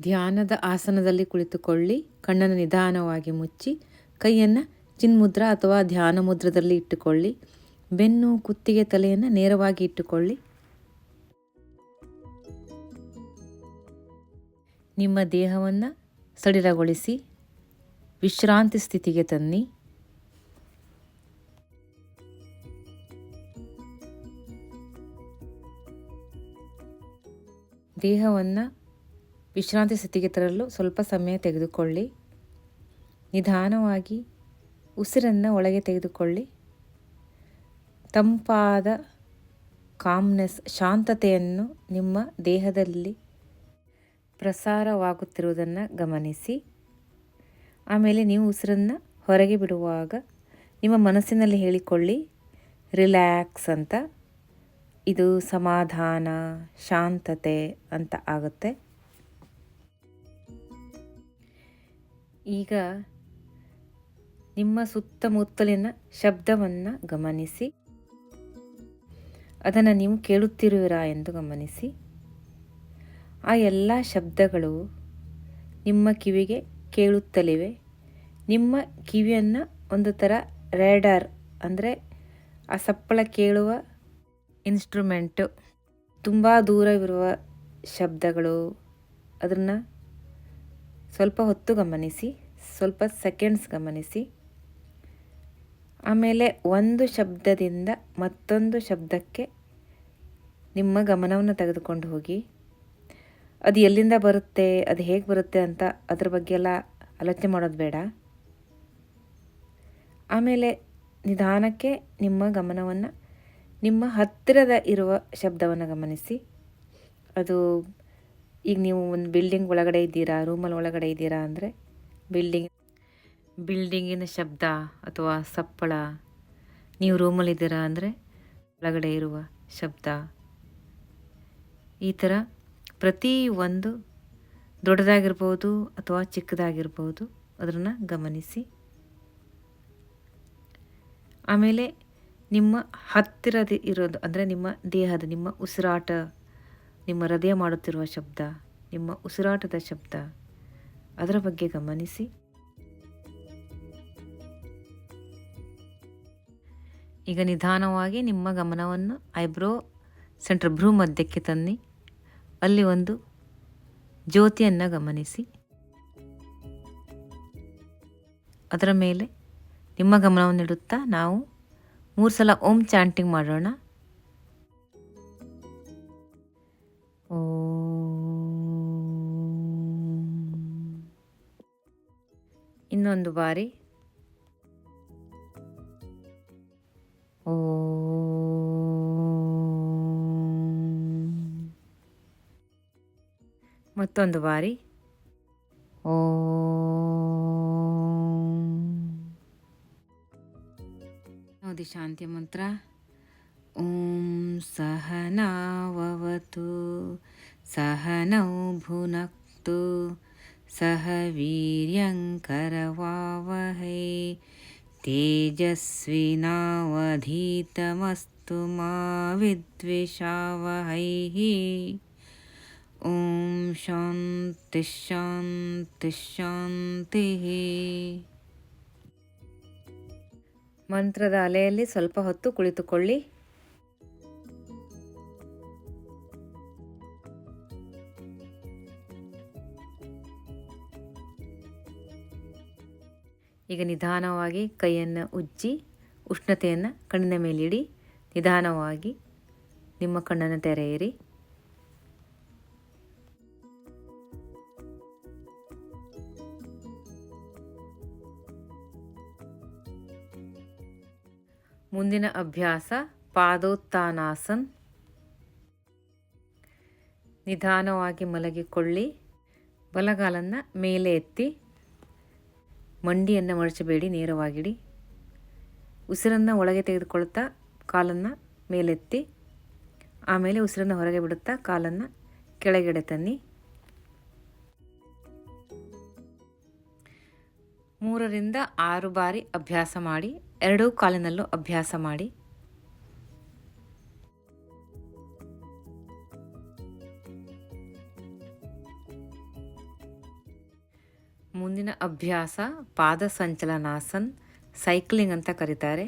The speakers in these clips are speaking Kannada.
ಧ್ಯಾನದ ಆಸನದಲ್ಲಿ ಕುಳಿತುಕೊಳ್ಳಿ, ಕಣ್ಣನ್ನು ನಿಧಾನವಾಗಿ ಮುಚ್ಚಿ, ಕೈಯನ್ನು ಚಿನ್ಮುದ್ರ ಅಥವಾ ಧ್ಯಾನ ಮುದ್ರದಲ್ಲಿ ಇಟ್ಟುಕೊಳ್ಳಿ, ಬೆನ್ನು ಕುತ್ತಿಗೆ ತಲೆಯನ್ನು ನೇರವಾಗಿ ಇಟ್ಟುಕೊಳ್ಳಿ. ನಿಮ್ಮ ದೇಹವನ್ನು ಸಡಿಲಗೊಳಿಸಿ, ವಿಶ್ರಾಂತಿ ಸ್ಥಿತಿಗೆ ತನ್ನಿ. ದೇಹವನ್ನು ವಿಶ್ರಾಂತಿ ಸ್ಥಿತಿಗೆ ತರಲು ಸ್ವಲ್ಪ ಸಮಯ ತೆಗೆದುಕೊಳ್ಳಿ. ನಿಧಾನವಾಗಿ ಉಸಿರನ್ನು ಒಳಗೆ ತೆಗೆದುಕೊಳ್ಳಿ. ತಂಪಾದ ಕಾಮ್ನೆಸ್, ಶಾಂತತೆಯನ್ನು ನಿಮ್ಮ ದೇಹದಲ್ಲಿ ಪ್ರಸಾರವಾಗುತ್ತಿರುವುದನ್ನು ಗಮನಿಸಿ. ಆಮೇಲೆ ನೀವು ಉಸಿರನ್ನು ಹೊರಗೆ ಬಿಡುವಾಗ ನಿಮ್ಮ ಮನಸ್ಸಿನಲ್ಲಿ ಹೇಳಿಕೊಳ್ಳಿ, ರಿಲ್ಯಾಕ್ಸ್ ಅಂತ. ಇದು ಸಮಾಧಾನ, ಶಾಂತತೆ ಅಂತ ಆಗುತ್ತೆ. ಈಗ ನಿಮ್ಮ ಸುತ್ತಮುತ್ತಲಿನ ಶಬ್ದವನ್ನು ಗಮನಿಸಿ. ಅದನ್ನು ನೀವು ಕೇಳುತ್ತಿರುವಿರಾ ಎಂದು ಗಮನಿಸಿ. ಆ ಎಲ್ಲ ಶಬ್ದಗಳು ನಿಮ್ಮ ಕಿವಿಗೆ ಕೇಳುತ್ತಲಿವೆ. ನಿಮ್ಮ ಕಿವಿಯನ್ನು ಒಂದು ಥರ ರೇಡರ್ ಅಂದರೆ ಆ ಸಪ್ಪಳ ಕೇಳುವ ಇನ್ಸ್ಟ್ರೂಮೆಂಟು ತುಂಬ ದೂರವಿರುವ ಶಬ್ದಗಳು, ಅದನ್ನು ಸ್ವಲ್ಪ ಹೊತ್ತು ಗಮನಿಸಿ, ಸ್ವಲ್ಪ ಸೆಕೆಂಡ್ಸ್ ಗಮನಿಸಿ. ಆಮೇಲೆ ಒಂದು ಶಬ್ದದಿಂದ ಮತ್ತೊಂದು ಶಬ್ದಕ್ಕೆ ನಿಮ್ಮ ಗಮನವನ್ನು ತೆಗೆದುಕೊಂಡು ಹೋಗಿ. ಅದು ಎಲ್ಲಿಂದ ಬರುತ್ತೆ, ಅದು ಹೇಗೆ ಬರುತ್ತೆ ಅಂತ ಅದ್ರ ಬಗ್ಗೆ ಎಲ್ಲ ಆಲೋಚನೆ ಮಾಡೋದು ಬೇಡ. ಆಮೇಲೆ ನಿಧಾನಕ್ಕೆ ನಿಮ್ಮ ಗಮನವನ್ನು ನಿಮ್ಮ ಹತ್ತಿರದ ಇರುವ ಶಬ್ದವನ್ನು ಗಮನಿಸಿ. ಅದು ಈಗ ನೀವು ಒಂದು ಬಿಲ್ಡಿಂಗ್ ಒಳಗಡೆ ಇದ್ದೀರಾ ರೂಮಲ್ಲಿ ಒಳಗಡೆ ಇದ್ದೀರಾ ಅಂದರೆ ಬಿಲ್ಡಿಂಗ್ ಬಿಲ್ಡಿಂಗಿನ ಶಬ್ದ ಅಥವಾ ಸಪ್ಪಳ ನೀವು ರೂಮಲ್ಲಿದ್ದೀರಾ ಅಂದರೆ ಒಳಗಡೆ ಇರುವ ಶಬ್ದ. ಈ ಥರ ಪ್ರತಿ ಒಂದು ದೊಡ್ಡದಾಗಿರ್ಬೋದು ಅಥವಾ ಚಿಕ್ಕದಾಗಿರ್ಬೋದು ಅದನ್ನು ಗಮನಿಸಿ. ಆಮೇಲೆ ನಿಮ್ಮ ಹತ್ತಿರದ ಇರೋದು ಅಂದರೆ ನಿಮ್ಮ ದೇಹದ, ನಿಮ್ಮ ಉಸಿರಾಟ ನಿಮ್ಮ ಹೃದಯ ಮಾಡುತ್ತಿರುವ ಶಬ್ದ, ನಿಮ್ಮ ಉಸಿರಾಟದ ಶಬ್ದ, ಅದರ ಬಗ್ಗೆ ಗಮನಿಸಿ. ಈಗ ನಿಧಾನವಾಗಿ ನಿಮ್ಮ ಗಮನವನ್ನು ಐಬ್ರೋ ಸೆಂಟ್ರ್ ಭ್ರೂ ಮಧ್ಯಕ್ಕೆ ತನ್ನಿ. ಅಲ್ಲಿ ಒಂದು ಜ್ಯೋತಿಯನ್ನು ಗಮನಿಸಿ. ಅದರ ಮೇಲೆ ನಿಮ್ಮ ಗಮನವನ್ನು ಇಡುತ್ತಾ ನಾವು ಮೂರು ಸಲ ಓಂ ಚಾಂಟಿಂಗ್ ಮಾಡೋಣ. ಇನ್ನೊಂದು ಬಾರಿ. ಓ. ಮತ್ತೊಂದು ಬಾರಿ. ಓ. ನೋಡಿ ಶಾಂತಿ ಮಂತ್ರ. ಓಂ ಸಹನಾವತು ಸಹನೌ ಭುನಕ್ತು. ಸಹ ವೀರ್ಯಂಕರವಾವಹೈ तेजस्विनावधीतमस्तु मा विद्विषावहैः ॐ शान्तिः शान्तिः ಶಾಂತಿಃ ಮಂತ್ರದ ಅಲೆಯಲ್ಲಿ ಸ್ವಲ್ಪ ಹೊತ್ತು ಕುಳಿತುಕೊಳ್ಳಿ ಈಗ ನಿಧಾನವಾಗಿ ಕೈಯನ್ನು ಉಜ್ಜಿ ಉಷ್ಣತೆಯನ್ನು ಕಣ್ಣಿನ ಮೇಲಿಡಿ ನಿಧಾನವಾಗಿ ನಿಮ್ಮ ಕಣ್ಣನ್ನು ತೆರೆಯಿರಿ. ಮುಂದಿನ ಅಭ್ಯಾಸ ಪಾದೋತ್ಥಾನಾಸನ್. ನಿಧಾನವಾಗಿ ಮಲಗಿಕೊಳ್ಳಿ. ಬಲಗಾಲನ್ನು ಮೇಲೆ ಎತ್ತಿ. ಮಂಡಿಯನ್ನು ಮಡಚಬೇಡಿ ನೇರವಾಗಿಡಿ. ಉಸಿರನ್ನು ಒಳಗೆ ತೆಗೆದುಕೊಳ್ತಾ ಕಾಲನ್ನು ಮೇಲೆತ್ತಿ, ಆಮೇಲೆ ಉಸಿರನ್ನು ಹೊರಗೆ ಬಿಡುತ್ತಾ ಕಾಲನ್ನು ಕೆಳಗಡೆ ತನ್ನಿ. ಮೂರರಿಂದ ಆರು ಬಾರಿ ಅಭ್ಯಾಸ ಮಾಡಿ, ಎರಡೂ ಕಾಲಿನಲ್ಲೂ ಅಭ್ಯಾಸ ಮಾಡಿ. ಮುಂದಿನ ಅಭ್ಯಾಸ ಪಾದ ಸಂಚಲನಾಸನ್ ಸೈಕ್ಲಿಂಗ್ ಅಂತ ಕರೀತಾರೆ.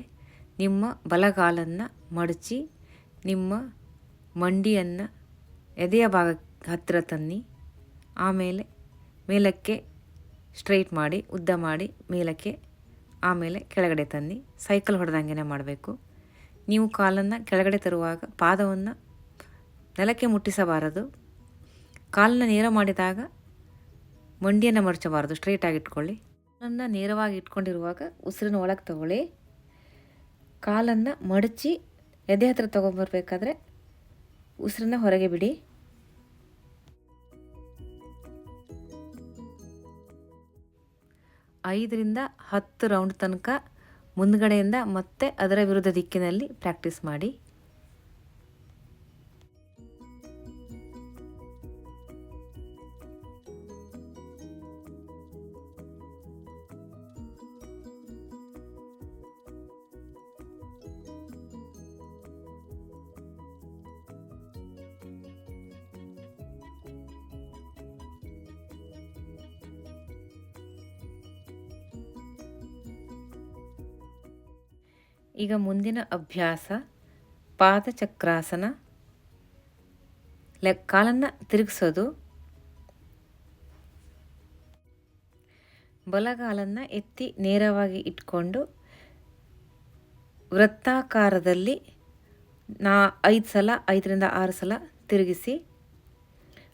ನಿಮ್ಮ ಬಲಗಾಲನ್ನು ಮಡಚಿ, ನಿಮ್ಮ ಮಂಡಿಯನ್ನು ಎದೆಯ ಭಾಗ ಹತ್ತಿರ ತನ್ನಿ, ಆಮೇಲೆ ಮೇಲಕ್ಕೆ ಸ್ಟ್ರೈಟ್ ಮಾಡಿ, ಉದ್ದ ಮಾಡಿ, ಮೇಲಕ್ಕೆ ಆಮೇಲೆ ಕೆಳಗಡೆ ತನ್ನಿ, ಸೈಕಲ್ ಹೊಡೆದಂಗೆ ಮಾಡಬೇಕು. ನೀವು ಕಾಲನ್ನು ಕೆಳಗಡೆ ತರುವಾಗ ಪಾದವನ್ನು ನೆಲಕ್ಕೆ ಮುಟ್ಟಿಸಬಾರದು. ಕಾಲನ್ನು ನೇರ ಮಾಡಿದಾಗ ಮಂಡಿಯನ್ನು ಮಡಚಬಾರ್ದು ಸ್ಟ್ರೈಟಾಗಿ ಇಟ್ಕೊಳ್ಳಿ. ನನ್ನ ನೇರವಾಗಿ ಇಟ್ಕೊಂಡಿರುವಾಗ ಉಸಿರಿನ ಒಳಗೆ ತಗೊಳ್ಳಿ. ಕಾಲನ್ನು ಮಡಚಿ ಎದೆ ಹತ್ರ ತೊಗೊಂಬರ್ಬೇಕಾದ್ರೆ ಉಸಿರನ್ನ ಹೊರಗೆ ಬಿಡಿ. ಐದರಿಂದ ಹತ್ತು ರೌಂಡ್ ತನಕ ಮುಂದ್ಗಡೆಯಿಂದ ಮತ್ತೆ ಅದರ ವಿರುದ್ಧ ದಿಕ್ಕಿನಲ್ಲಿ ಪ್ರಾಕ್ಟೀಸ್ ಮಾಡಿ. ಈಗ ಮುಂದಿನ ಅಭ್ಯಾಸ, ಪಾದಚಕ್ರಾಸನ. ಲೆ, ಕಾಲನ್ನು ತಿರುಗಿಸೋದು. ಬಲಗಾಲನ್ನು ಎತ್ತಿ ನೇರವಾಗಿ ಇಟ್ಕೊಂಡು ವೃತ್ತಾಕಾರದಲ್ಲಿ ನಾ ಐದು ಸಲ, ಐದರಿಂದ ಆರು ಸಲ ತಿರುಗಿಸಿ,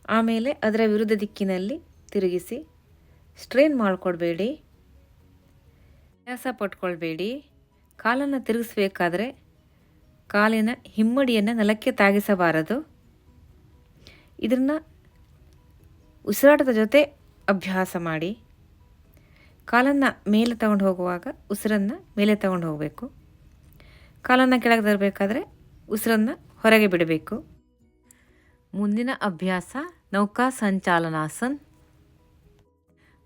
ಆಮೇಲೆ ಅದರ ವಿರುದ್ಧ ದಿಕ್ಕಿನಲ್ಲಿ ತಿರುಗಿಸಿ, ಸ್ಟ್ರೈನ್ ಮಾಡಿಕೊಡ್ಬೇಡಿ ಅಭ್ಯಾಸ ಪಟ್ಕೊಳ್ಬೇಡಿ. ಕಾಲನ್ನು ತಿರುಗಿಸ್ಬೇಕಾದ್ರೆ ಕಾಲಿನ ಹಿಮ್ಮಡಿಯನ್ನು ನೆಲಕ್ಕೆ ತಾಗಿಸಬಾರದು. ಇದನ್ನು ಉಸಿರಾಟದ ಜೊತೆ ಅಭ್ಯಾಸ ಮಾಡಿ ಕಾಲನ್ನು ಮೇಲೆ ತಗೊಂಡು ಹೋಗುವಾಗ ಉಸಿರನ್ನು ಮೇಲೆ ತಗೊಂಡು ಹೋಗಬೇಕು. ಕಾಲನ್ನು ಕೆಳಗೆ ತರಬೇಕಾದ್ರೆ ಉಸಿರನ್ನು ಹೊರಗೆ ಬಿಡಬೇಕು. ಮುಂದಿನ ಅಭ್ಯಾಸ ನೌಕಾ ಸಂಚಾಲನಾಸನ್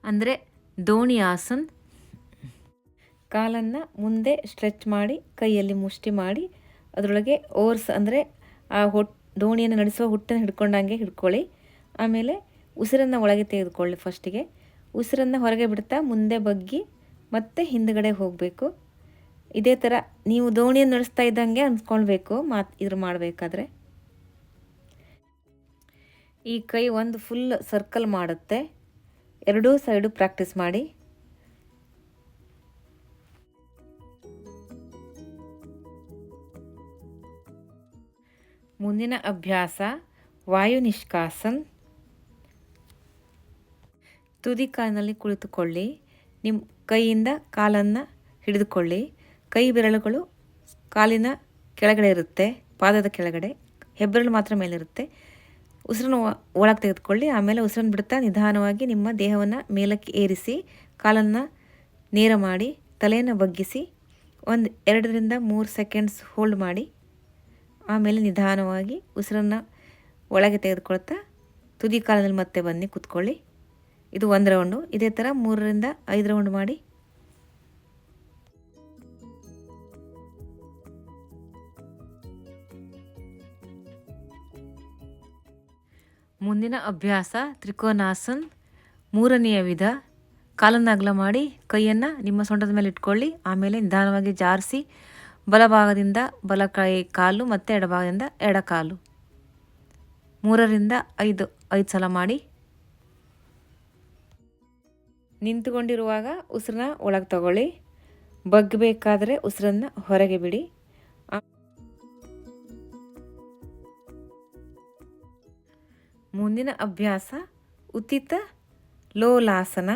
ಅಂದರೆ ದೋಣಿ ಆಸನ್ ಕಾಲನ್ನು ಮುಂದೆ ಸ್ಟ್ರೆಚ್ ಮಾಡಿ, ಕೈಯಲ್ಲಿ ಮುಷ್ಟಿ ಮಾಡಿ, ಅದರೊಳಗೆ ಓರ್ಸ್ ಅಂದರೆ ಆ ಹೊಟ್, ದೋಣಿಯನ್ನು ನಡೆಸುವ ಹುಟ್ಟನ್ನು ಹಿಡ್ಕೊಂಡಂಗೆ ಹಿಡ್ಕೊಳ್ಳಿ. ಆಮೇಲೆ ಉಸಿರನ್ನು ಒಳಗೆ ತೆಗೆದುಕೊಳ್ಳಿ ಫಸ್ಟಿಗೆ. ಉಸಿರನ್ನು ಹೊರಗೆ ಬಿಡ್ತಾ ಮುಂದೆ ಬಗ್ಗಿ ಮತ್ತೆ ಹಿಂದುಗಡೆ ಹೋಗಬೇಕು. ಇದೇ ಥರ ನೀವು ದೋಣಿಯನ್ನು ನಡೆಸ್ತಾ ಇದ್ದಂಗೆ ಅನ್ಸ್ಕೊಳ್ಬೇಕು, ಮಾತು ಇದ್ರ ಮಾಡಬೇಕಾದ್ರೆ. ಈ ಕೈ ಒಂದು ಫುಲ್ ಸರ್ಕಲ್ ಮಾಡುತ್ತೆ. ಎರಡೂ ಸೈಡು ಪ್ರಾಕ್ಟೀಸ್ ಮಾಡಿ. ಮುಂದಿನ ಅಭ್ಯಾಸ, ವಾಯು ನಿಷ್ಕಾಸನ್. ತುದಿ ಕಾಲಿನಲ್ಲಿ ಕುಳಿತುಕೊಳ್ಳಿ. ನಿಮ್ಮ ಕೈಯಿಂದ ಕಾಲನ್ನು ಹಿಡಿದುಕೊಳ್ಳಿ. ಕೈ ಬೆರಳುಗಳು ಕಾಲಿನ ಕೆಳಗಡೆ ಇರುತ್ತೆ, ಪಾದದ ಕೆಳಗಡೆ. ಹೆಬ್ಬೆರಳು ಮಾತ್ರ ಮೇಲಿರುತ್ತೆ. ಉಸಿರನ್ನು ಒಳಗೆ ತೆಗೆದುಕೊಳ್ಳಿ. ಆಮೇಲೆ ಉಸಿರನ್ನು ಬಿಡ್ತಾ ನಿಧಾನವಾಗಿ ನಿಮ್ಮ ದೇಹವನ್ನು ಮೇಲಕ್ಕೆ ಏರಿಸಿ, ಕಾಲನ್ನು ನೇರ ಮಾಡಿ, ತಲೆಯನ್ನು ಬಗ್ಗಿಸಿ, ಒಂದು ಎರಡರಿಂದ ಮೂರು ಸೆಕೆಂಡ್ಸ್ ಹೋಲ್ಡ್ ಮಾಡಿ. ಆಮೇಲೆ ನಿಧಾನವಾಗಿ ಉಸಿರನ್ನು ಒಳಗೆ ತೆಗೆದುಕೊಳ್ತಾ ತುದಿ ಕಾಲದಲ್ಲಿ ಮತ್ತೆ ಬನ್ನಿ, ಕುತ್ಕೊಳ್ಳಿ. ಇದು ಒಂದು ರೌಂಡು ಇದೇ ಥರ ಮೂರರಿಂದ ಐದು ರೌಂಡ್ ಮಾಡಿ. ಮುಂದಿನ ಅಭ್ಯಾಸ ತ್ರಿಕೋನಾಸನ್ ಮೂರನೆಯ ವಿಧ. ಕಾಲನ್ನು ಅಗಲ ಮಾಡಿ ಕೈಯನ್ನು ನಿಮ್ಮ ಸೊಂಟದ ಮೇಲೆ ಇಟ್ಕೊಳ್ಳಿ. ಆಮೇಲೆ ನಿಧಾನವಾಗಿ ಜಾರಿಸಿ ಬಲಭಾಗದಿಂದ ಬಲ ಕೈ ಕಾಲು ಮತ್ತು ಎಡಭಾಗದಿಂದ ಎಡಕಾಲು. ಮೂರರಿಂದ ಐದು ಐದು ಸಲ ಮಾಡಿ. ನಿಂತುಕೊಂಡಿರುವಾಗ ಉಸಿರನ್ನ ಒಳಗೆ ತಗೊಳ್ಳಿ. ಬಗ್ಗಬೇಕಾದರೆ ಉಸಿರನ್ನು ಹೊರಗೆ ಬಿಡಿ. ಮುಂದಿನ ಅಭ್ಯಾಸ ಉತ್ತಿತ ಲೋಲಾಸನ.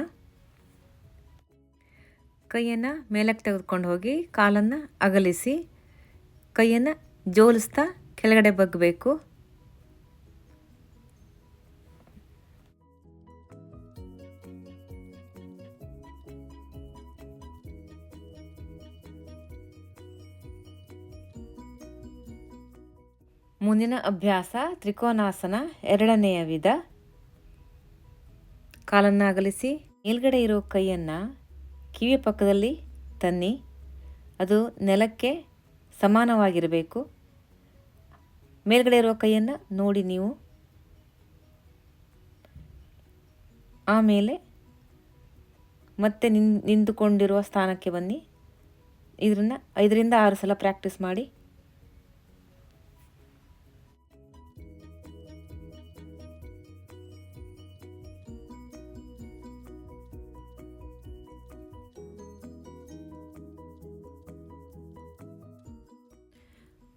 ಕೈಯನ್ನು ಮೇಲಕ್ಕೆ ತೆಗೆದುಕೊಂಡು ಹೋಗಿ ಕಾಲನ್ನು ಅಗಲಿಸಿ ಕೈಯನ್ನು ಜೋಲಿಸ್ತಾ ಕೆಳಗಡೆ ಬಗ್ಗಬೇಕು. ಮುಂದಿನ ಅಭ್ಯಾಸ ತ್ರಿಕೋನಾಸನ ಎರಡನೆಯ ವಿಧ. ಕಾಲನ್ನು ಅಗಲಿಸಿ ಮೇಲ್ಗಡೆ ಇರೋ ಕೈಯನ್ನು ಕಿವಿಯ ಪಕ್ಕದಲ್ಲಿ ತನ್ನಿ. ಅದು ನೆಲಕ್ಕೆ ಸಮಾನವಾಗಿರಬೇಕು. ಮೇಲ್ಗಡೆ ಇರುವ ಕೈಯನ್ನು ನೋಡಿ ನೀವು. ಆಮೇಲೆ ಮತ್ತೆ ನಿನ್, ನಿಂತುಕೊಂಡಿರುವ ಸ್ಥಾನಕ್ಕೆ ಬನ್ನಿ. ಇದನ್ನು ಐದರಿಂದ ಆರು ಸಲ ಪ್ರಾಕ್ಟೀಸ್ ಮಾಡಿ.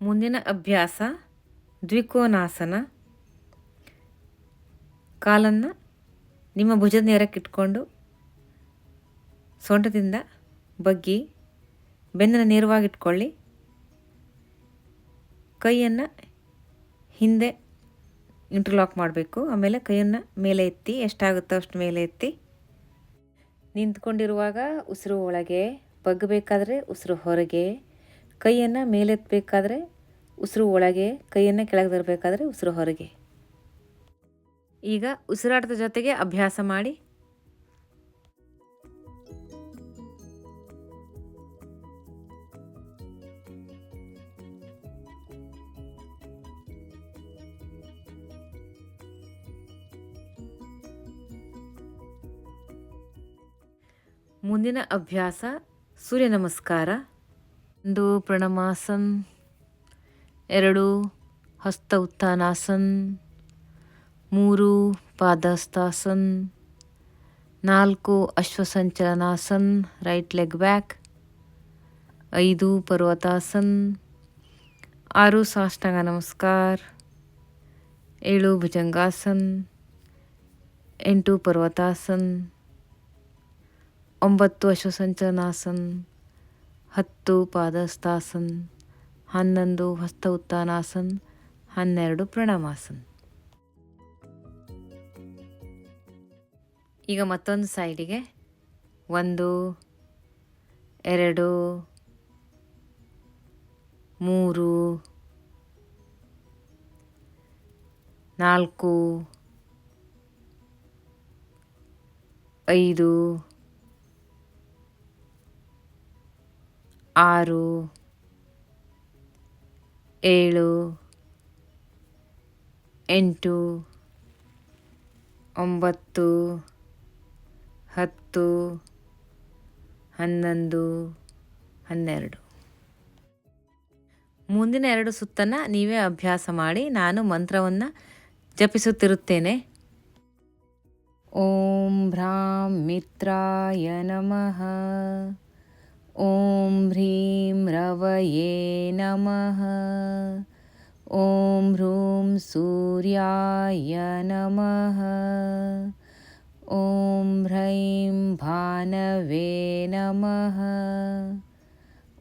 ಮುಂದಿನ ಅಭ್ಯಾಸ ದ್ವಿಕೋನಾಸನ. ಕಾಲನ್ನು ನಿಮ್ಮ ಭುಜದ ನೇರಕ್ಕಿಟ್ಕೊಂಡು ಸೊಂಟದಿಂದ ಬಗ್ಗಿ ಬೆನ್ನನ್ನು ನೇರವಾಗಿಟ್ಕೊಳ್ಳಿ ಕೈಯನ್ನು ಹಿಂದೆ ಇಂಟರ್ಲಾಕ್ ಮಾಡಬೇಕು. ಆಮೇಲೆ ಕೈಯನ್ನು ಮೇಲೆ ಎತ್ತಿ, ಎಷ್ಟಾಗುತ್ತೋ ಅಷ್ಟು ಮೇಲೆ ಎತ್ತಿ. ನಿಂತ್ಕೊಂಡಿರುವಾಗ ಉಸಿರು ಒಳಗೆ, ಬಗ್ಗಬೇಕಾದ್ರೆ ಉಸಿರು ಹೊರಗೆ, ಕೈಯನ್ನು ಮೇಲೆತ್ತಬೇಕಾದ್ರೆ ಉಸಿರು ಒಳಗೆ, ಕೈಯನ್ನು ಕೆಳಗೆ ತರಬೇಕಾದ್ರೆ ಉಸಿರು ಹೊರಗೆ. ಈಗ ಉಸಿರಾಟದ ಜೊತೆಗೆ ಅಭ್ಯಾಸ ಮಾಡಿ. ಮುಂದಿನ ಅಭ್ಯಾಸ ಸೂರ್ಯ ನಮಸ್ಕಾರ. ಒಂದು ಪ್ರಣಮಾಸನ್ ಎರಡು, ಹಸ್ತ ಉತ್ಥಾನಾಸನ್. ಮೂರು ಪಾದಸ್ತಾಸನ್ ನಾಲ್ಕು, ಅಶ್ವಸಂಚಲನಾಸನ್, ರೈಟ್ ಲೆಗ್ ಬ್ಯಾಕ್. ಐದು, ಪರ್ವತಾಸನ್. ಆರು, ಸಾಷ್ಟಾಂಗ ನಮಸ್ಕಾರ. ಏಳು, ಭುಜಂಗಾಸನ್. ಎಂಟು, ಪರ್ವತಾಸನ್. ಒಂಬತ್ತು, ಅಶ್ವಸಂಚಲನಾಸನ್. ಹತ್ತು ಪಾದಸ್ತಾಸನ್ ಹನ್ನೊಂದು ಹಸ್ತ ಉತ್ಥಾನಾಸನ್ ಹನ್ನೆರಡು ಪ್ರಣಾಮಾಸನ್. ಈಗ ಮತ್ತೊಂದು ಸೈಡಿಗೆ. ಒಂದು ಎರಡು ಮೂರು ನಾಲ್ಕು ಐದು ಆರು ಏಳು, ಎಂಟು, ಒಂಬತ್ತು, ಹತ್ತು, ಹನ್ನೊಂದು, ಹನ್ನೆರಡು. ಮುಂದಿನ ಎರಡು ಸುತ್ತನ್ನು ನೀವೇ ಅಭ್ಯಾಸ ಮಾಡಿ, ನಾನು ಮಂತ್ರವನ್ನು ಜಪಿಸುತ್ತಿರುತ್ತೇನೆ. ಓಂ ಭ್ರಾಂ ಮಿತ್ರಾಯ ನಮಃ. ॐ ह्रीं रवये नमः। ॐ ह्रूं सूर्याय नमः। ॐ ह्रैं भानवे नमः।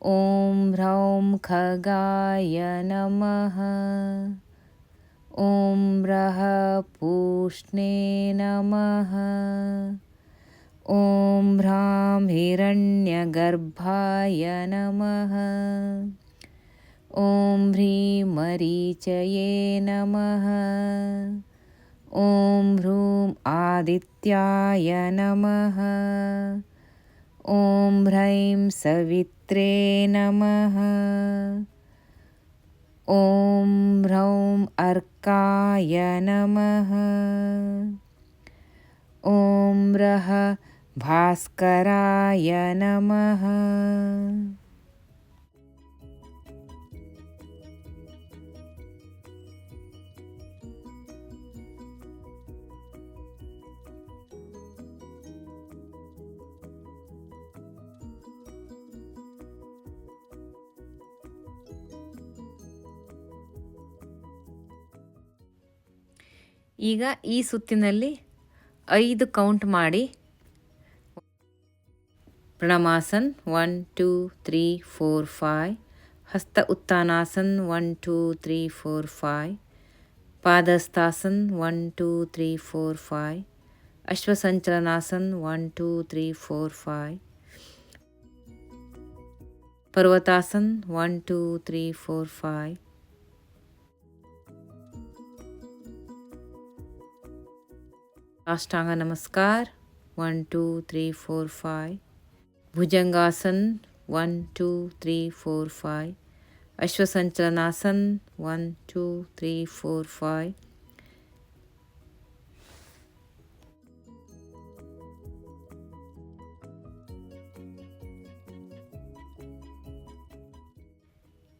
ॐ ह्रौं खगाय नमः। ॐ रः पूष्णे नमः ॐ ह्रां हिरण्यगर्भाय नमः। ॐ ह्रीं मरीचये नमः। ॐ ह्रूं आदित्याय नमः। ॐ ह्रैं सवित्रे नमः। ॐ ह्रौं अर्काय नमः। ॐ रः ಭಾಸ್ಕರಾಯ ನಮಃ ಈಗ ಈ ಸುತ್ತಿನಲ್ಲಿ ಐದು ಕೌಂಟ್ ಮಾಡಿ प्रणमासन one two three four five हस्त Uttanasana one two three four five पादस्तासन one two three four five अश्वसंचलनासन one two three four five पर्वतासन one two three four five साष्टांग नमस्कार one two three four five Bhujangasan 1, 2, 3, 4, 5. ಅಶ್ವಸಂಚಲನಾಸನ್ 1, 2, 3, 4, 5.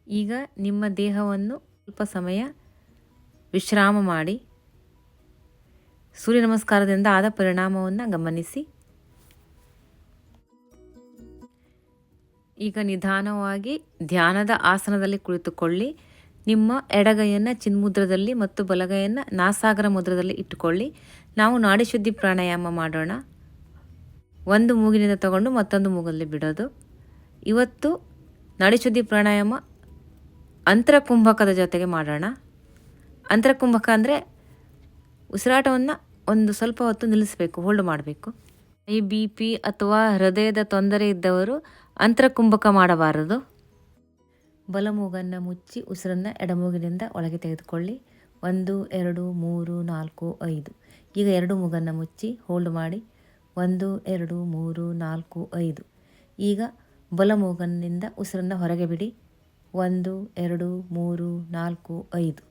ಈಗ ನಿಮ್ಮ ದೇಹವನ್ನು ಸ್ವಲ್ಪ ಸಮಯ ವಿಶ್ರಾಮ ಮಾಡಿ ಸೂರ್ಯ ನಮಸ್ಕಾರದಿಂದ ಆದ ಪರಿಣಾಮವನ್ನು ಗಮನಿಸಿ ಈಗ ನಿಧಾನವಾಗಿ ಧ್ಯಾನದ ಆಸನದಲ್ಲಿ ಕುಳಿತುಕೊಳ್ಳಿ. ನಿಮ್ಮ ಎಡಗೈಯನ್ನು ಚಿನ್ಮುದ್ರದಲ್ಲಿ ಮತ್ತು ಬಲಗೈಯನ್ನು ನಾಸಾಗರ ಮುದ್ರದಲ್ಲಿ ಇಟ್ಟುಕೊಳ್ಳಿ. ನಾವು ನಾಡಿ ಶುದ್ಧಿ ಪ್ರಾಣಾಯಾಮ ಮಾಡೋಣ. ಒಂದು ಮೂಗಿನಿಂದ ತಗೊಂಡು ಮತ್ತೊಂದು ಮೂಗಲ್ಲಿ ಬಿಡೋದು. ಇವತ್ತು ನಾಡಿಶುದ್ಧಿ ಪ್ರಾಣಾಯಾಮ ಅಂತರಕುಂಭಕದ ಜೊತೆಗೆ ಮಾಡೋಣ. ಅಂತರಕುಂಭಕ ಅಂದರೆ ಉಸಿರಾಟವನ್ನು ಒಂದು ಸ್ವಲ್ಪ ಹೊತ್ತು ನಿಲ್ಲಿಸಬೇಕು ಹೋಲ್ಡ್ ಮಾಡಬೇಕು. ಈ ಬಿ ಪಿ ಅಥವಾ ಹೃದಯದ ತೊಂದರೆ ಇದ್ದವರು ಅಂತರಕುಂಭಕ ಮಾಡಬಾರದು. ಬಲಮೂಗನ್ನು ಮುಚ್ಚಿ ಉಸಿರನ್ನು ಎಡಮೂಗಿನಿಂದ ಒಳಗೆ ತೆಗೆದುಕೊಳ್ಳಿ. ಒಂದು, ಎರಡು, ಮೂರು, ನಾಲ್ಕು, ಐದು. ಈಗ ಎರಡು ಮೂಗನ್ನು ಮುಚ್ಚಿ ಹೋಲ್ಡ್ ಮಾಡಿ. ಒಂದು, ಎರಡು, ಮೂರು, ನಾಲ್ಕು, ಐದು. ಈಗ ಬಲಮೂಗನ್ನಿಂದ ಉಸಿರನ್ನು ಹೊರಗೆ ಬಿಡಿ. ಒಂದು, ಎರಡು, ಮೂರು, ನಾಲ್ಕು, ಐದು.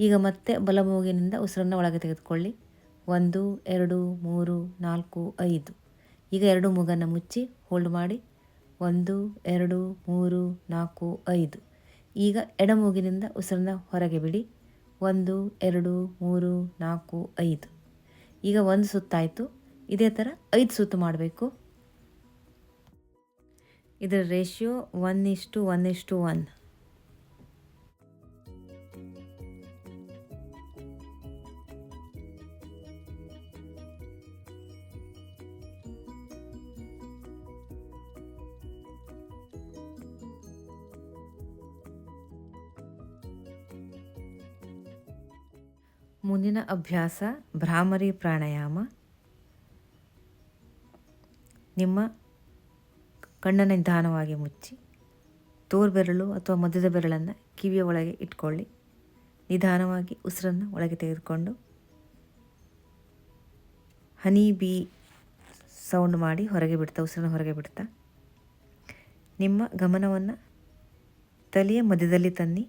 ಈಗ ಮತ್ತೆ ಬಲಮೂಗಿನಿಂದ ಉಸಿರನ್ನು ಒಳಗೆ ತೆಗೆದುಕೊಳ್ಳಿ. ಒಂದು, ಎರಡು, ಮೂರು, ನಾಲ್ಕು, ಐದು. ಈಗ ಎರಡು ಮೂಗನ್ನು ಮುಚ್ಚಿ ಹೋಲ್ಡ್ ಮಾಡಿ. ಒಂದು, ಎರಡು, ಮೂರು, ನಾಲ್ಕು, ಐದು. ಈಗ ಎಡಮೂಗಿನಿಂದ ಉಸಿರನ್ನ ಹೊರಗೆ ಬಿಡಿ. ಒಂದು, ಎರಡು, ಮೂರು, ನಾಲ್ಕು, ಐದು. ಈಗ ಒಂದು ಸುತ್ತಾಯಿತು. ಇದೇ ಥರ ಐದು ಸುತ್ತು ಮಾಡಬೇಕು. ಇದರ ರೇಷಿಯೋ ಒನ್ ಇಷ್ಟು ಒನ್ ಇಷ್ಟು ಒನ್ ಮುಂದಿನ ಅಭ್ಯಾಸ ಭ್ರಾಮರಿ ಪ್ರಾಣಾಯಾಮ. ನಿಮ್ಮ ಕಣ್ಣನ್ನು ನಿಧಾನವಾಗಿ ಮುಚ್ಚಿ ತೋರ್ಬೆರಳು ಅಥವಾ ಮಧ್ಯದ ಬೆರಳನ್ನು ಕಿವಿಯ ಒಳಗೆ ಇಟ್ಕೊಳ್ಳಿ. ನಿಧಾನವಾಗಿ ಉಸಿರನ್ನು ಒಳಗೆ ತೆಗೆದುಕೊಂಡು ಹನಿ ಬಿ ಸೌಂಡ್ ಮಾಡಿ ಹೊರಗೆ ಬಿಡ್ತಾ, ಉಸಿರನ್ನು ಹೊರಗೆ ಬಿಡ್ತಾ. ನಿಮ್ಮ ಗಮನವನ್ನು ತಲೆಯ ಮಧ್ಯದಲ್ಲಿ ತನ್ನಿ.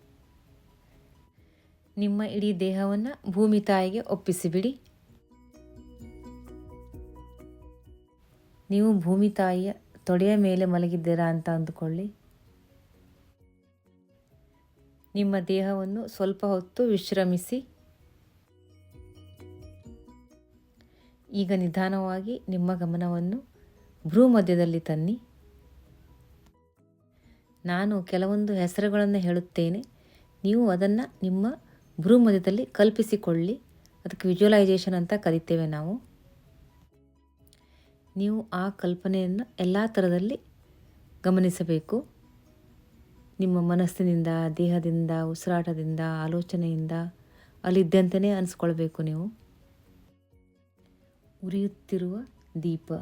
ನಿಮ್ಮ ಇಡೀ ದೇಹವನ್ನು ಭೂಮಿ ತಾಯಿಗೆ ಒಪ್ಪಿಸಿಬಿಡಿ. ನೀವು ಭೂಮಿ ತಾಯಿಯ ತೊಡೆಯ ಮೇಲೆ ಮಲಗಿದ್ದೀರಾ ಅಂತ ಅಂದುಕೊಳ್ಳಿ. ನಿಮ್ಮ ದೇಹವನ್ನು ಸ್ವಲ್ಪ ಹೊತ್ತು ವಿಶ್ರಮಿಸಿ. ಈಗ ನಿಧಾನವಾಗಿ ನಿಮ್ಮ ಗಮನವನ್ನು ಭ್ರೂ ಮಧ್ಯದಲ್ಲಿ ತನ್ನಿ. ನಾನು ಕೆಲವೊಂದು ಹೆಸರುಗಳನ್ನು ಹೇಳುತ್ತೇನೆ. ನೀವು ಅದನ್ನು ನಿಮ್ಮ ಭ್ರೂ ಮಧ್ಯದಲ್ಲಿ ಕಲ್ಪಿಸಿಕೊಳ್ಳಿ. ಅದಕ್ಕೆ ವಿಜುವಲೈಸೇಷನ್ ಅಂತ ಕರಿತೇವೆ ನಾವು. ನೀವು ಆ ಕಲ್ಪನೆಯನ್ನು ಎಲ್ಲ ಥರದಲ್ಲಿ ಗಮನಿಸಬೇಕು. ನಿಮ್ಮ ಮನಸ್ಸಿನಿಂದ, ದೇಹದಿಂದ, ಉಸಿರಾಟದಿಂದ, ಆಲೋಚನೆಯಿಂದ ಅಲ್ಲಿದ್ದಂತೆಯೇ ಅನಿಸ್ಕೊಳ್ಬೇಕು ನೀವು. ಉರಿಯುತ್ತಿರುವ ದೀಪ.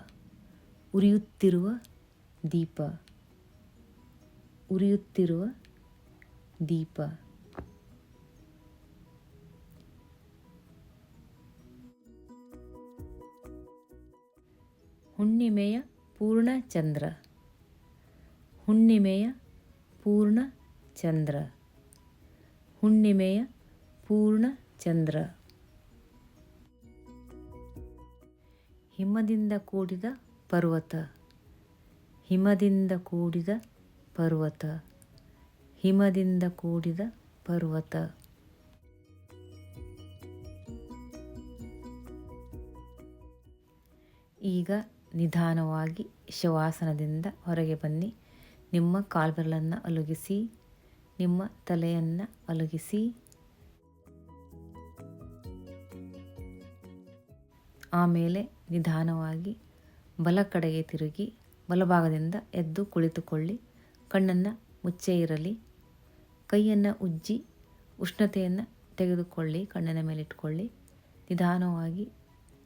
ಉರಿಯುತ್ತಿರುವ ದೀಪ. ಉರಿಯುತ್ತಿರುವ ದೀಪ. ಹುಣ್ಣಿಮೆಯ ಪೂರ್ಣ ಚಂದ್ರ. ಹುಣ್ಣಿಮೆಯ ಪೂರ್ಣ ಚಂದ್ರ. ಹುಣ್ಣಿಮೆಯ ಪೂರ್ಣ ಚಂದ್ರ. ಹಿಮದಿಂದ ಕೂಡಿದ ಪರ್ವತ. ಹಿಮದಿಂದ ಕೂಡಿದ ಪರ್ವತ. ಹಿಮದಿಂದ ಕೂಡಿದ ಪರ್ವತ. ಈಗ ನಿಧಾನವಾಗಿ ಶವಾಸನದಿಂದ ಹೊರಗೆ ಬನ್ನಿ. ನಿಮ್ಮ ಕಾಲ್ಬೆರಳನ್ನು ಅಲುಗಿಸಿ, ನಿಮ್ಮ ತಲೆಯನ್ನು ಅಲುಗಿಸಿ. ಆಮೇಲೆ ನಿಧಾನವಾಗಿ ಬಲ ಕಡೆಗೆ ತಿರುಗಿ ಬಲಭಾಗದಿಂದ ಎದ್ದು ಕುಳಿತುಕೊಳ್ಳಿ. ಕಣ್ಣನ್ನು ಮುಚ್ಚೇ ಇರಲಿ. ಕೈಯನ್ನು ಉಜ್ಜಿ, ಉಷ್ಣತೆಯನ್ನು ತೆಗೆದುಕೊಳ್ಳಿ, ಕಣ್ಣಿನ ಮೇಲೆ ಇಟ್ಕೊಳ್ಳಿ ನಿಧಾನವಾಗಿ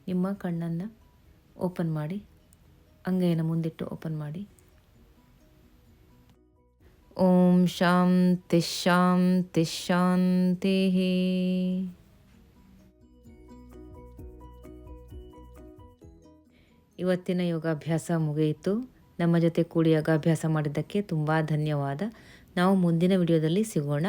ನಿಮ್ಮ ಕಣ್ಣನ್ನು ಓಪನ್ ಮಾಡಿ. ಅಂಗೈಯನ್ನು ಮುಂದಿಟ್ಟು ಓಪನ್ ಮಾಡಿ. ಓಂ ಶಾಂತಿ ಶಾಂತಿ ಶಾಂತಿ. ಇವತ್ತಿನ ಯೋಗಾಭ್ಯಾಸ ಮುಗಿಯಿತು. ನಮ್ಮ ಜೊತೆ ಕೂಡಿ ಯೋಗಾಭ್ಯಾಸ ಮಾಡಿದ್ದಕ್ಕೆ ತುಂಬ ಧನ್ಯವಾದ. ನಾವು ಮುಂದಿನ ವಿಡಿಯೋದಲ್ಲಿ ಸಿಗೋಣ.